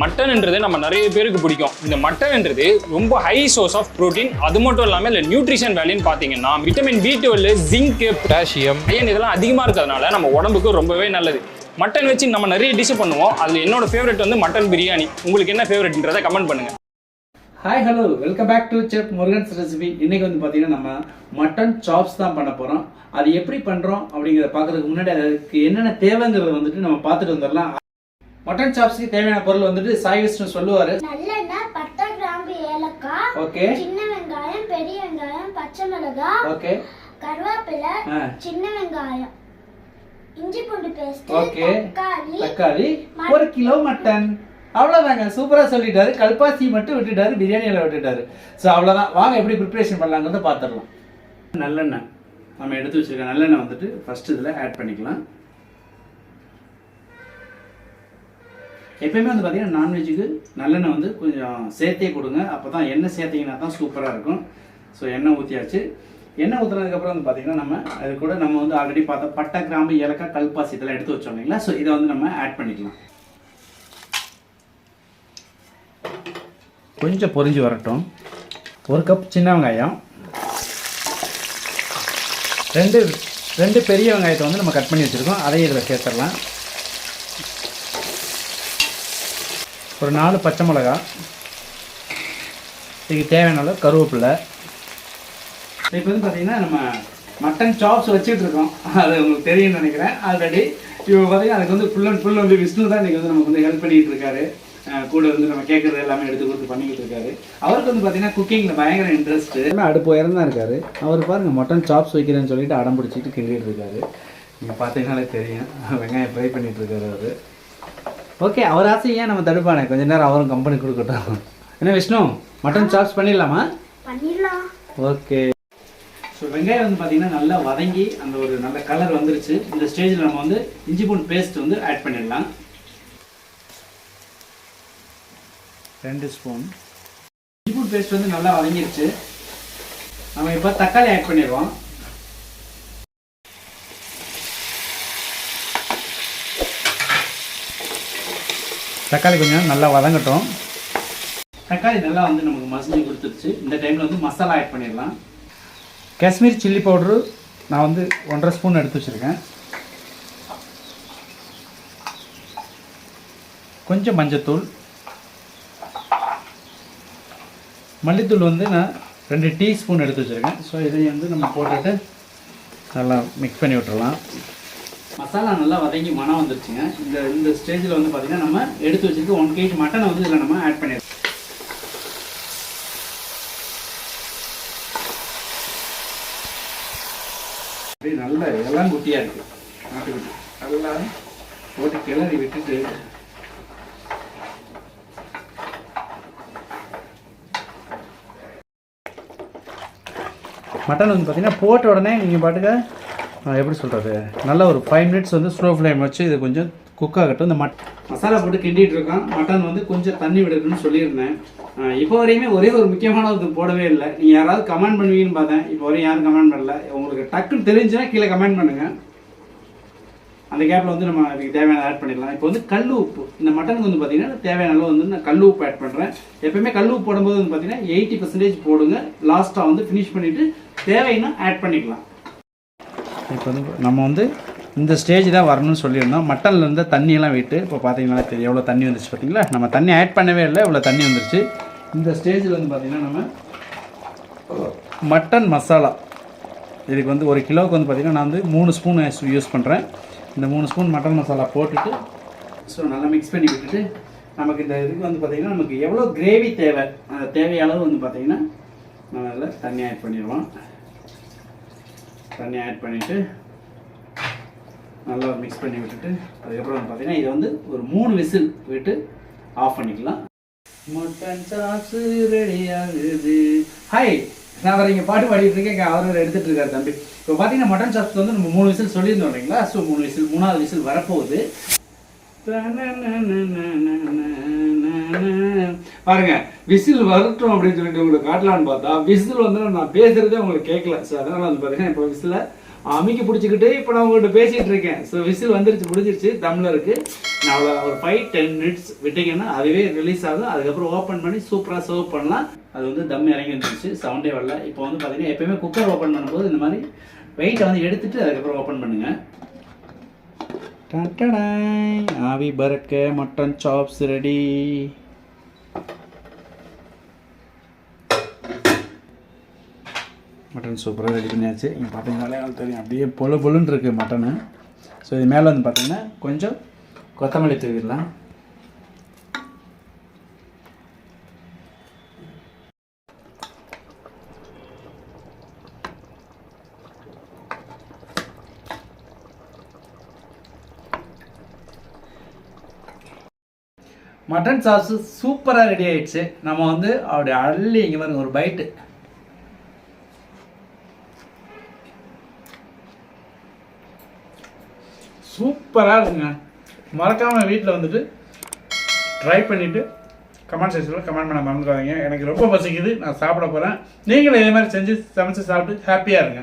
மட்டன்ன்றது நம்ம நிறைய பேருக்கு பிடிக்கும். இந்த மட்டன்ன்றது ரொம்ப ஹை சோர்ஸ் ஆஃப் புரோட்டீன் அது மட்டும் இல்லாமல் இல்லை நியூட்ரிஷன் வேல்யூன்னு பார்த்தீங்கன்னா vitamin B twelve zinc potassium iron இதெல்லாம் அதிகமாக இருக்கிறதுனால நம்ம உடம்புக்கு ரொம்பவே நல்லது. மட்டன் வச்சு நம்ம நிறைய டிஷ் பண்ணுவோம். அதில் என்னோட ஃபேவரட் வந்து மட்டன் பிரியாணி. உங்களுக்கு என்ன ஃபேவரட்ன்றதை கமெண்ட் பண்ணுங்க. Hi hello welcome back to chef Murugan's recipe இன்னைக்கு வந்து பார்த்தீங்கன்னா நம்ம மட்டன் சாப்ஸ் தான் பண்ண போகிறோம் அது எப்படி பண்ணுறோம் அப்படிங்கிறத பார்க்கறதுக்கு முன்னாடி அதுக்கு என்னென்ன தேவைங்கிறத வந்துட்டு நம்ம பார்த்துட்டு வந்துடலாம். மட்டன் சாப்ஸ்க்கு தேவையான பொருள் வந்துட்டு சாய் விஷ்ணு சொல்லுவார். நல்லெண்ணெய் பட்டை கிராம்பு ஏலக்காய் ஓகே. சின்ன வெங்காயம் பெரிய வெங்காயம் பச்சை மிளகாய் ஓகே. கருவேப்பிலை சின்ன வெங்காயம். இஞ்சி பூண்டு பேஸ்ட் ஓகே. தக்காளி தக்காளி ஒரு கிலோ மட்டன். அவ்வளோதாங்க சூப்பராக சொல்லிட்டாரு. கல்பாசி மட்டும் விட்டுட்டாரு பிரியாணியில் விட்டுட்டாரு. ஸோ அவ்வளோதான் வாங்க எப்படி ப்ரிப்பரேஷன் பண்ணலாங்கிறத பார்த்துடலாம். நல்லெண்ணெய். நம்ம எடுத்து வச்சிருக்க நல்லெண்ணெய் வந்துட்டு ஃபர்ஸ்ட் இதில் ஆட் பண்ணிக்கலாம். எப்பயுமே வந்து பார்த்தீங்கன்னா நான்வெஜ்ஜுக்கு நல்லெண்ணெய் வந்து கொஞ்சம் சேர்த்தே கொடுங்க. அப்போ தான் எண்ணெய் சேர்த்திங்கன்னா தான் சூப்பராக இருக்கும். ஸோ எண்ணெய் ஊற்றியாச்சு எண்ணெய் ஊற்றுனதுக்கப்புறம் வந்து பார்த்தீங்கன்னா நம்ம அது கூட நம்ம வந்து ஆல்ரெடி பார்த்தா பட்டை கிராம்பு ஏலக்காய் கல்பாசி இதெல்லாம் எடுத்து வச்சோம் இல்லைங்களா? ஸோ இதை வந்து நம்ம ஆட் பண்ணிக்கலாம். கொஞ்சம் பொரிஞ்சு வரட்டும். ஒரு கப் சின்ன வெங்காயம். ரெண்டு ரெண்டு பெரிய வெங்காயத்தை வந்து நம்ம கட் பண்ணி வச்சுருக்கோம். அதையும் இதில் சேர்த்துடலாம். ஒரு நாலு பச்சை மிளகா. இதுக்கு தேவையான அளவு கருவேப்பிலை. இப்போ வந்து பார்த்தீங்கன்னா நம்ம மட்டன் சாப்ஸ் வச்சுட்டு இருக்கோம். அது உங்களுக்கு தெரியும்னு நினைக்கிறேன். ஆல்ரெடி இப்போ பார்த்தீங்கன்னா அதுக்கு வந்து ஃபுல் அண்ட் ஃபுல் வந்து விஷ்ணு தான் இன்றைக்கி வந்து நமக்கு வந்து ஹெல்ப் பண்ணிகிட்டு இருக்காரு. கூட வந்து நம்ம கேட்குறது எல்லாமே எடுத்து கொடுத்து பண்ணிக்கிட்டு இருக்காரு. அவருக்கு வந்து பார்த்தீங்கன்னா குக்கிங்கில் பயங்கர இன்ட்ரெஸ்ட் அடுப்பு உயரம் தான் இருக்காரு. அவர் பாருங்க மட்டன் சாப்ஸ் வைக்கிறேன்னு சொல்லிட்டு அடம் பிடிச்சிட்டு கிண்டிகிட்டு இருக்காரு. நீங்கள் பார்த்தீங்கனாலே தெரியும். வெங்காயம் ஃப்ரை பண்ணிகிட்டு இருக்காரு அவர். ஓகே அவர் ஆசை ஏன் நம்ம தடுப்பானே? கொஞ்ச நேரம் அவரும் கம்பெனி கொடுக்கட்டும். என்ன விஷ்ணு மட்டன் சாப்ஸ் பண்ணிடலாமா? பண்ணிடலாம். ஓகே ஸோ வெங்காயம் வந்து பார்த்தீங்கன்னா நல்லா வதங்கி அந்த ஒரு நல்ல கலர் வந்துருச்சு. இந்த ஸ்டேஜில் நம்ம வந்து இஞ்சி பூண்டு பேஸ்ட் வந்து ஆட் பண்ணிடலாம். ரெண்டு ஸ்பூன் இஞ்சி பூண்டு பேஸ்ட் வந்து நல்லா வதங்கிருச்சு. நம்ம இப்போ தக்காளி ஆட் பண்ணிடுவோம் தக்காளி கொஞ்சம் நல்லா வதங்கட்டும். தக்காளி நல்லா வந்து நமக்கு மசிஞ்சு கொடுத்துருச்சு. இந்த டைமில் வந்து மசாலா ஆட் பண்ணிடலாம். காஷ்மீர் சில்லி பவுட்ரு நான் வந்து ஒன்றரை ஸ்பூன் எடுத்து வச்சுருக்கேன். கொஞ்சம் மஞ்சத்தூள். மல்லித்தூள் வந்து நான் ரெண்டு டீஸ்பூன் எடுத்து வச்சுருக்கேன். ஸோ இதையும் வந்து நம்ம போட்டுட்டு நல்லா மிக்ஸ் பண்ணி விட்டுறலாம். மசாலா நல்லா வதங்கி மனம் வந்துருச்சுங்க. இந்த இந்த ஸ்டேஜில் வந்து பார்த்திங்கன்னா நம்ம எடுத்து வச்சுருக்க ஒன் கேஜி மட்டனை வந்து இதில் நம்ம ஆட் பண்ணிடுறோம் நல்ல எல்லாம் குட்டியாக இருக்குது நாட்டுக்குட்டி. நல்லா போட்டு கிளறி விட்டுட்டு மட்டன் வந்து பார்த்தீங்கன்னா போட்ட உடனே நீங்கள் பாட்டுக்க எப்படி சொல்கிறது நல்ல ஒரு ஃபைவ் மினிட்ஸ் வந்து ஸ்லோ ஃப்ளேம் வச்சு இது கொஞ்சம் குக் ஆகட்டும். இந்த மட் மசாலா போட்டு கிண்டிட்டு இருக்கோம் மட்டன் வந்து கொஞ்சம் தண்ணி விடணும்னு சொல்லியிருந்தேன். இப்போ வரையுமே ஒரே ஒரு முக்கியமான இது போடவே இல்லை. நீங்கள் யாராவது கமெண்ட் பண்ணுவீங்கன்னு பார்த்தேன். இப்போ வரையும் யாரும் கமெண்ட் பண்ணல. உங்களுக்கு டக்குன்னு தெரிஞ்சுன்னா கீழே கமெண்ட் பண்ணுங்கள் அந்த கேப்பில் வந்து நம்ம அதுக்கு தேவையான ஆட் பண்ணிடலாம். இப்போ வந்து கல் உப்பு. இந்த மட்டனுக்கு வந்து பார்த்தீங்கன்னா தேவையான அளவு வந்து நான் கல் உப்பு ஆட் பண்ணுறேன் எப்பயுமே கல் உப்பு போடும்போது வந்து பார்த்தீங்கன்னா எயிட்டி பர்சன்டேஜ் போடுங்க. லாஸ்ட்டாக வந்து ஃபினிஷ் பண்ணிவிட்டு தேவைன்னா ஆட் பண்ணிக்கலாம். இப்போ வந்து நம்ம வந்து இந்த ஸ்டேஜ் தான் வரணும்னு சொல்லியிருந்தோம். மட்டனில் இருந்த தண்ணியெல்லாம் விட்டு இப்போ பார்த்தீங்கன்னா தெரியும் எவ்வளோ தண்ணி வந்துருச்சு பார்த்தீங்களா? நம்ம தண்ணி ஆட் பண்ணவே இல்லை இவ்வளோ தண்ணி வந்துருச்சு. இந்த ஸ்டேஜில் வந்து பார்த்தீங்கன்னா நம்ம மட்டன் மசாலா. இதுக்கு வந்து ஒரு கிலோவுக்கு வந்து பார்த்திங்கன்னா நான் வந்து மூணு ஸ்பூன் யூஸ் பண்ணுறேன் இந்த மூணு ஸ்பூன் மட்டன் மசாலா போட்டுட்டு ஸோ நல்லா மிக்ஸ் பண்ணி விட்டுட்டு நமக்கு இந்த இதுக்கு வந்து பார்த்திங்கன்னா நமக்கு எவ்வளோ கிரேவி தேவை அந்த தேவையளவு வந்து பார்த்திங்கன்னா நம்ம தண்ணி ஆட் பண்ணிடுவோம். தண்ணி ஆட் பண்ணிவிட்டு நல்லா மிக்ஸ் பண்ணி விட்டுட்டு அதுக்கப்புறம் வந்து பார்த்திங்கன்னா இதை வந்து ஒரு மூணு விசில் விட்டு ஆஃப் பண்ணிக்கலாம். மட்டன் சாப்ஸ் ரெடி ஆகுது. ஹாய் நான் வேறு இங்கே பாட்டு பாடிட்டு இருக்கேன். அவர் எடுத்துகிட்டு இருக்காரு தம்பி. இப்போ பார்த்தீங்கன்னா மட்டன் சாப்ஸ் வந்து நம்ம மூணு விசில் சொல்லியிருந்தோம் இல்லைங்களா? ஸோ மூணு விசில் மூணாவது விசில் வரப்போகுது. பாருங்க விசில் வரட்டும் அப்படின்னு சொல்லிட்டு உங்களுக்கு காட்டலான்னு பார்த்தா விசில் வந்து நான் பேசுறதே உங்களுக்கு கேட்கல. ஸோ அதனால வந்து பார்த்தீங்கன்னா இப்போ விசில அமுக்கி பிடிச்சிக்கிட்டு இப்போ நான் உங்கள்கிட்ட பேசிகிட்டு இருக்கேன். ஸோ விசில் வந்துருச்சு முடிஞ்சிருச்சு தம்மில் இருக்குது நான் அவ்வளோ ஒரு ஃபைவ் டென் மினிட்ஸ் விட்டிங்கன்னா அதுவே ரிலீஸ் ஆகும். அதுக்கப்புறம் ஓப்பன் பண்ணி சூப்பராக சர்வ் பண்ணலாம். அது வந்து தம் இறங்கி வந்துருச்சு சவுண்டே வரல. இப்போ வந்து பார்த்தீங்கன்னா எப்பயுமே குக்கர் ஓப்பன் பண்ணும்போது இந்த மாதிரி வெயிட்டை வந்து எடுத்துட்டு அதுக்கப்புறம் ஓப்பன் பண்ணுங்கள் ஆவி பறக்க மட்டன் சாப்ஸ் ரெடி மட்டன் சூப்பராக ரெடி பண்ணியாச்சு. இங்கே பார்த்தீங்கனாலே தெரியும். அப்படியே பொழு பொழுன்னு இருக்குது மட்டனு. ஸோ இது மேலே வந்து பார்த்தீங்கன்னா கொஞ்சம் கொத்தமல்லி தூவிடலாம். மட்டன் சாஸ் சூப்பராக ரெடி ஆயிடுச்சு. நம்ம வந்து அப்படி அள்ளி இங்கே பாருங்க ஒரு பைட்டு சூப்பராக இருக்குங்க. மறக்காமல் வீட்டில் வந்துட்டு ட்ரை பண்ணிவிட்டு கமெண்ட் செக்ஷனில் கமெண்ட் பண்ண மறந்துடாதீங்க. எனக்கு ரொம்ப பசிக்குது. நான் சாப்பிட போகிறேன் நீங்களும் இதே மாதிரி செஞ்சு சமைச்சு சாப்பிட்டு ஹாப்பியாக இருங்க.